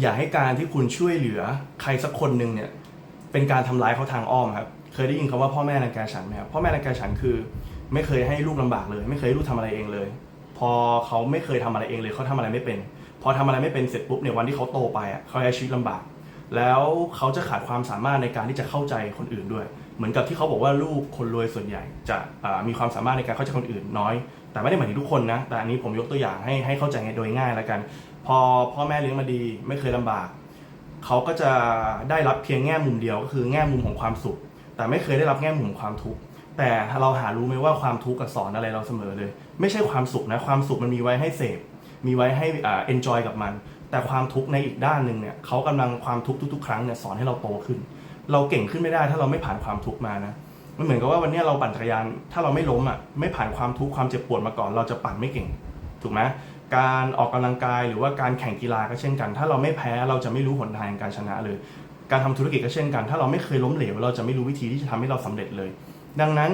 อย่าให้การที่คุณช่วยเหลือใครสักคนหนึ่งเนี่ยเป็นการทำร้ายเขาทางอ้อมครับ เคยได้ยินคำว่าพ่อแม่รังแกฉันไหมครับพ่อแม่รังแกฉันคือ ไม่เคยให้ลูกลำบากเลย ไม่เคยให้ลูกทำอะไรเองเลย พอเขาไม่เคยทำอะไรเองเลยเขาทำอะไรไม่เป็น พอทำอะไรไม่เป็นเสร็จปุ๊บเนี่ยวันที่เขาโตไปอะเขาใช้ชีวิตลำบาก แล้วเขาจะขาดความสามารถในการที่จะเข้าใจคนอื่นด้วย เหมือนกับที่เขาบอกว่าลูกคนรวยส่วนใหญ่ จะมีความสามารถในการเข้าใจคนอื่นน้อย แต่ไม่ได้หมายถึงทุกคนนะแต่อันนี้ผมยกตัวอย่างให้ให้เข้าใจโดยง่ายแล้วกัน พอพ่อแม่เลี้ยงมาดีไม่เคยลำบาก เขาก็จะได้รับเพียงแง่มุมเดียวก็คือแง่มุมของความสุข แต่ไม่เคยได้รับแง่มุมของความทุกข์แต่เราหารู้ไหมว่าความทุกข์กับสอนอะไรเราเสมอเลย ไม่ใช่ความสุขนะความสุขมันมีไว้ให้เสพมีไว้ให้อ่า enjoy กับมัน แต่ความทุกข์ในอีกด้านหนึ่งเนี่ยเขากำลังความทุกข์ทุกๆ ครั้งเนี่ยสอนให้เราโตขึ้น เราเก่งขึ้นไม่ได้ถ้าเราไม่ผ่านความทุกข์มานะมันเหมือนกับว่าวันนี้เราปั่นจักรยานถ้าเราไม่ล้มอะไม่ผ่านความทุกข์ความเจ็บปวดมาก่อน เราจะปั่นไม่เก่ง ถูกไหม การออกกำลังกายหรือว่าการแข่งกีฬาก็เช่นกัน ถ้าเราไม่แพ้เราจะไม่รู้หนทางการชนะเลย การทำธุรกิจก็เช่นกัน ถ้าเราไม่เคยล้มเหลว เราจะไม่รู้วิธีที่จะทำให้เราสำเร็จเลย ดังนั้น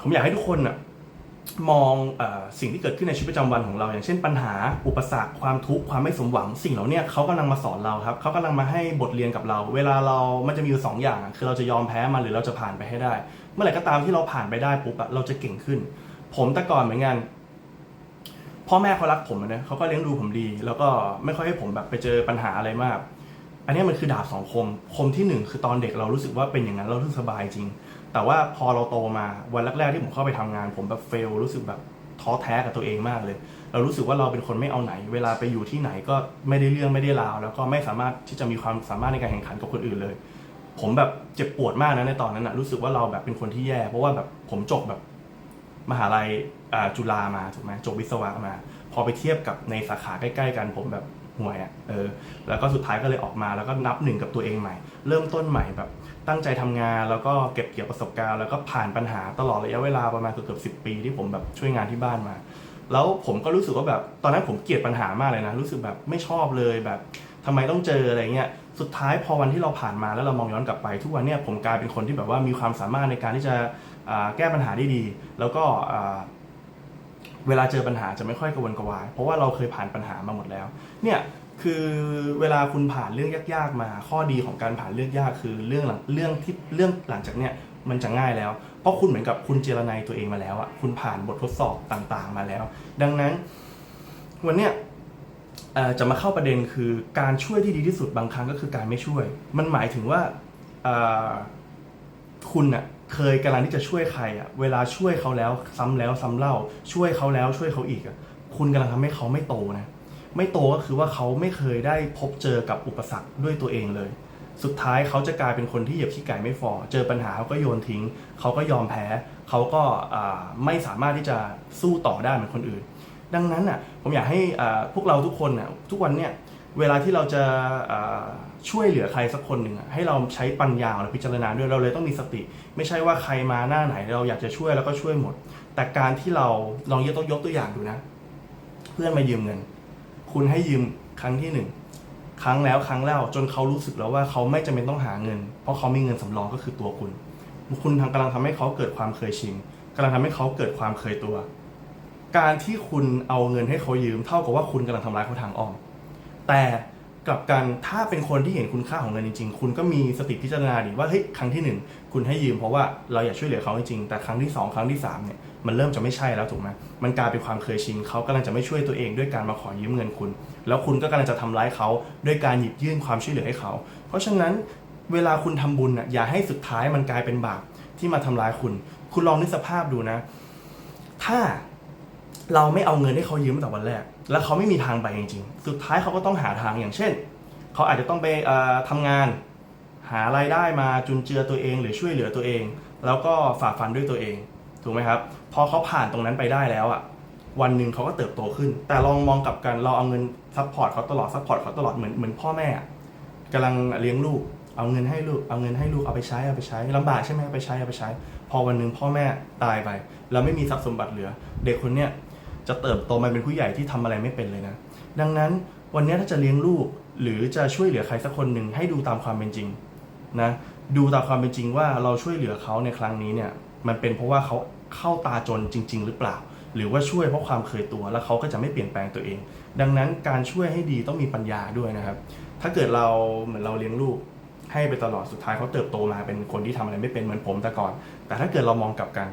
ผมอยากให้ทุกคนน่ะมองอสิ่งที่เกิดขึ้นในชีวิตประจำวันของเรา อย่างเช่นปัญหาอุปสรรคความทุกข์ความไม่สมหวัง สิ่งเหล่านี้เขากำลังมาสอนเราครับเขากำลังมาให้บทเรียนกับเรา เวลาเรามันจะมีอยู่สองอย่าง คือเราจะยอมแพ้มันหรือเราจะผ่านไปให้ได้ เมื่อไหร่ก็ตามที่เราผ่านไปได้ปุ๊บอะเราจะเก่งขึ้น ผมแต่ก่อนเหมือนกัน พ่อแม่เขารักผมอะนะเขาก็เลี้ยงดูผมดี แล้วก็ไม่ค่อยให้ผมแบบไปเจอปัญหาอะไรมาก อันนี้มันคือดาบสองคม คมที่หนึ่งคือตอนเด็กเรารู้สึกว่าเป็นอย่างนั้นเรารู้สึกสบายจริง แต่ว่าพอเราโตมาวันแรกๆที่ผมเข้าไปทำงาน ผมแบบเฟลรู้สึกแบบท้อแท้กับตัวเองมากเลย เรารู้สึกว่าเราเป็นคนไม่เอาไหน เวลาไปอยู่ที่ไหนก็ไม่ได้เรื่องไม่ได้ราว แล้วก็ไม่สามารถที่จะมีความสามารถในการแข่งขันกับคนอื่นเลย ผมแบบเจ็บปวดมากนะในตอนนั้นนะรู้สึกว่าเราแบบเป็นคนที่แย่ เพราะว่าแบบผมจบแบบ มหาลัยจุฬามาถูกไหมจบวิศวะมา พอไปเทียบกับในสาขาใกล้ ๆ กันผมแบบห่วยอะ่ะเออแล้วก็สุดท้ายก็เลยออกมาแล้วก็นับหนึ่งกับตัวเองใหม่ เริ่มต้นใหม่แบบ ตั้งใจทำงานแล้วก็เก็บเกี่ยวประสบการณ์แล้วก็ผ่านปัญหาตลอดระยะเวลาประมาณเกือบสิบปีที่ผมแบบช่วยงานที่บ้านมา แล้วผมก็รู้สึกว่าแบบตอนนั้นผมเกลียดปัญหามากเลยนะ รู้สึกแบบไม่ชอบเลยแบบทำไมต้องเจออะไรเงี้ยสุดท้ายพอวันที่เราผ่านมาแล้วเรามองย้อนกลับไป ทุกวันเนี่ยผมกลายเป็นคนที่แบบว่ามีความสามารถในการที่จะ แก้ปัญหาได้ดี แล้วก็เวลาเจอปัญหาจะไม่ค่อยกระวนกระวาย เพราะว่าเราเคยผ่านปัญหามาหมดแล้ว เนี่ยคือเวลาคุณผ่านเรื่องยากๆมา ข้อดีของการผ่านเรื่องยากคือเรื่องหลังเรื่องที่เรื่องหลังจากเนี่ยมันจะง่ายแล้ว เพราะคุณเหมือนกับคุณเจรนายตัวเองมาแล้วอะคุณผ่านบททดสอบต่างๆ มาแล้ว ดังนั้น วันเนี้ยจะมาเข้าประเด็นคือการช่วยที่ดีที่สุดบางครั้งก็คือการไม่ช่วย มันหมายถึงว่าคุณอะ เคยกำลังที่จะช่วยใครอะเวลาช่วยเขาแล้วซ้ำแล้วซ้ำเล่า ช่วยเขาแล้วช่วยเขาอีกอะคุณกำลังทำให้เขาไม่โตนะ ไม่โตก็คือว่าเขาไม่เคยได้พบเจอกับอุปสรรคด้วยตัวเองเลย สุดท้ายเขาจะกลายเป็นคนที่เหยียบขี้ไก่ไม่ฟอเจอปัญหาเขาก็โยนทิ้ง เขาก็ยอมแพ้ เขาก็ไม่สามารถที่จะสู้ต่อได้เหมือนคนอื่น ดังนั้นอะผมอยากให้พวกเราทุกคนอะทุกวันเนี่ย เวลาที่เราจะช่วยเหลือใครสักคนหนึ่งให้เราใช้ปัญญาเราพิจารณาด้วยเราเลยต้องมีสติ ไม่ใช่ว่าใครมาหน้าไหนเราอยากจะช่วยแล้วก็ช่วยหมด แต่การที่เราลองยกตัวยกตัวอย่างดูนะ เพื่อนมายืมเงิน คุณให้ยืมครั้งที่หนึ่งครั้งแล้วครั้งแล้วจนเขารู้สึกแล้วว่าเขาไม่จำเป็นต้องหาเงิน เพราะเขามีเงินสำรองก็คือตัวคุณ คุณทำกำลังทำให้เขาเกิดความเคยชินกำลังทำให้เขาเกิดความเคยตัว การที่คุณเอาเงินให้เขายืม เท่ากับว่าคุณกำลังทำร้ายเขาทางอ้อม แต่กลับกันถ้าเป็นคนที่เห็นคุณค่าของเงินจริง ๆ คุณก็มีสติพิจารณาดีว่าเฮ้ยครั้งที่หนึ่งคุณให้ยืมเพราะว่าเราอยากช่วยเหลือเขาจริงๆแต่ครั้งที่สองครั้งที่สามเนี่ยมันเริ่มจะไม่ใช่แล้วถูกไหมมันกลายเป็นความเคยชินเขากำลังจะไม่ช่วยตัวเองด้วยการมาขอยืมเงินคุณ แล้วคุณก็กำลังจะทำร้ายเขาด้วยการหยิบยื่นความช่วยเหลือให้เขา เพราะฉะนั้นเวลาคุณทำบุญอะอย่าให้สุดท้ายมันกลายเป็นบาปที่มาทำร้ายคุณ คุณลองนึกสภาพดูนะ ถ้า เราไม่เอาเงินให้เขายืมตั้งแต่วันแรก แล้วเขาไม่มีทางไปจริงๆ สุดท้ายเขาก็ต้องหาทางอย่างเช่น เขาอาจจะต้องไปเอ่อทำงาน หารายได้มาจุนเจือตัวเองหรือช่วยเหลือตัวเอง แล้วก็ฝ่าฟันด้วยตัวเอง ถูกไหมครับ พอเขาผ่านตรงนั้นไปได้แล้วอะ วันหนึ่งเขาก็เติบโตขึ้น แต่ลองมองกลับกัน เราเอาเงินซัพพอร์ตเขาตลอดซัพพอร์ตเขาตลอดเหมือนเหมือนพ่อแม่อะกำลังเลี้ยงลูก เอาเงินให้ลูก เอาเงินให้ลูก เอาไปใช้ เอาไปใช้ลำบากใช่ไหมเอาไปใช้ เอาไปใช้ พอวันหนึ่งพ่อแม่ตายไป แล้วไม่มีทรัพย์สมบัติเหลือ เด็กคนเนี้ย จะเติบโตมาเป็นผู้ใหญ่ที่ทำอะไรไม่เป็นเลยนะ ดังนั้นวันนี้ถ้าจะเลี้ยงลูกหรือจะช่วยเหลือใครสักคนหนึ่งให้ดูตามความเป็นจริงนะดูตามความเป็นจริงว่าเราช่วยเหลือเขาในครั้งนี้เนี่ยมันเป็นเพราะว่าเขาเข้าตาจนจริง ๆ หรือเปล่า หรือว่าช่วยเพราะความเคยตัวแล้วเขาก็จะไม่เปลี่ยนแปลงตัวเอง ดังนั้นการช่วยให้ดีต้องมีปัญญาด้วยนะครับ ถ้าเกิดเราเหมือนเราเลี้ยงลูกให้ไปตลอดสุดท้ายเขาเติบโตมาเป็นคนที่ทำอะไรไม่เป็นเหมือนผมแต่ก่อน แต่ถ้าเกิดเรามองกลับกัน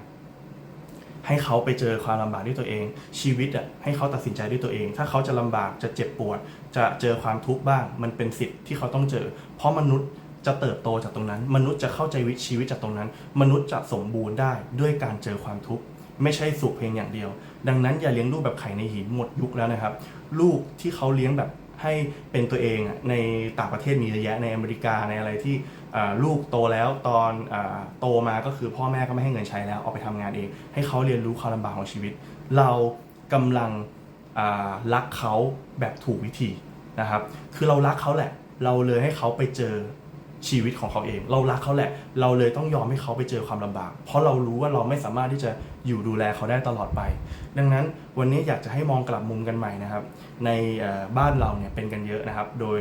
ให้เขาไปเจอความลำบากด้วยตัวเอง ชีวิตอะให้เขาตัดสินใจด้วยตัวเอง ถ้าเขาจะลำบากจะเจ็บปวด จะเจอความทุกข์บ้าง มันเป็นสิทธิ์ที่เขาต้องเจอ เพราะมนุษย์จะเติบโตจากตรงนั้น มนุษย์จะเข้าใจวิชีวิตจากตรงนั้น มนุษย์จะสมบูรณ์ได้ด้วยการเจอความทุกข์ไม่ใช่สุขเพียงอย่างเดียว ดังนั้นอย่าเลี้ยงลูกแบบไข่ในหินหมดยุคแล้วนะครับ ลูกที่เขาเลี้ยงแบบ ให้เป็นตัวเองในต่างประเทศมีเยอะแยะในอเมริกาในอะไรที่ลูกโตแล้วตอนอโตมาก็คือพ่อแม่ก็ไม่ให้เงินใช้แล้วเอาไปทำงานเอง ให้เขาเรียนรู้ความลำบากของชีวิต เรากำลังรักเขาแบบถูกวิธีนะครับ คือเรารักเขาแหละ เราเลยให้เขาไปเจอ ชีวิตของเขาเอง เรารักเขาแหละ เราเลยต้องยอมให้เขาไปเจอความลำบาก เพราะเรารู้ว่าเราไม่สามารถที่จะอยู่ดูแลเขาได้ตลอดไป ดังนั้นวันนี้อยากจะให้มองกลับมุมกันใหม่นะครับ ในบ้านเราเนี่ยเป็นกันเยอะนะครับ โดย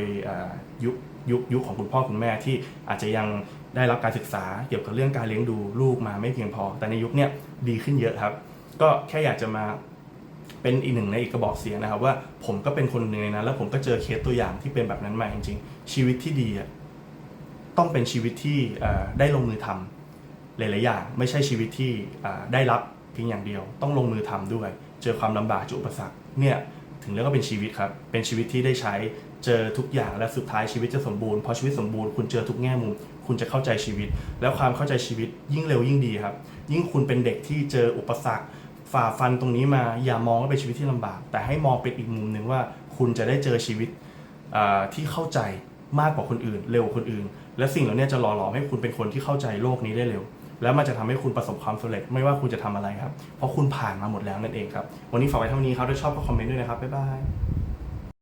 ยุคยุคยุคของคุณพ่อคุณแม่ที่อาจจะยังได้รับการศึกษาเกี่ยวกับเรื่องการเลี้ยงดูลูกมาไม่เพียงพอ แต่ในยุคเนี้ยดีขึ้นเยอะครับ ก็แค่อยากจะมาเป็นอีกหนึ่งในอีกกระบอกเสียงนะครับ ว่าผมก็เป็นคนหนึ่งในนั้นแล้วผมก็เจอเคสตัวอย่างที่เป็นแบบนั้นมาจริงๆชีวิตที่ดีอะ ต้องเป็นชีวิตที่ได้ลงมือทำหลายๆอย่าง ไม่ใช่ชีวิตที่ได้รับเพียงอย่างเดียว ต้องลงมือทำด้วย เจอความลำบากเจออุปสรรคเนี่ยถึงเรียกว่าเป็นชีวิตครับ เป็นชีวิตที่ได้ใช้เจอทุกอย่างและสุดท้ายชีวิตจะสมบูรณ์พอชีวิตสมบูรณ์คุณเจอทุกแง่มุมคุณจะเข้าใจชีวิต แล้วความเข้าใจชีวิตยิ่งเร็วยิ่งดีครับ ยิ่งคุณเป็นเด็กที่เจออุปสรรคฝ่าฟันตรงนี้มาอย่ามองว่าเป็นชีวิตที่ลำบาก แต่ให้มองเป็นอีกมุมหนึ่งว่าคุณจะได้เจอชีวิตที่เข้าใจ มากกว่าคนอื่น เร็วกว่าคนอื่น และสิ่งเหล่านี้จะหล่อหลอมให้คุณเป็นคนที่เข้าใจโลกนี้ได้เร็ว แล้วมันจะทำให้คุณประสบความสำเร็จไม่ว่าคุณจะทำอะไรครับ เพราะคุณผ่านมาหมดแล้วนั่นเองครับ วันนี้ฝากไว้เท่านี้ครับถ้าชอบก็คอมเมนต์ด้วยนะครับบ๊ายบาย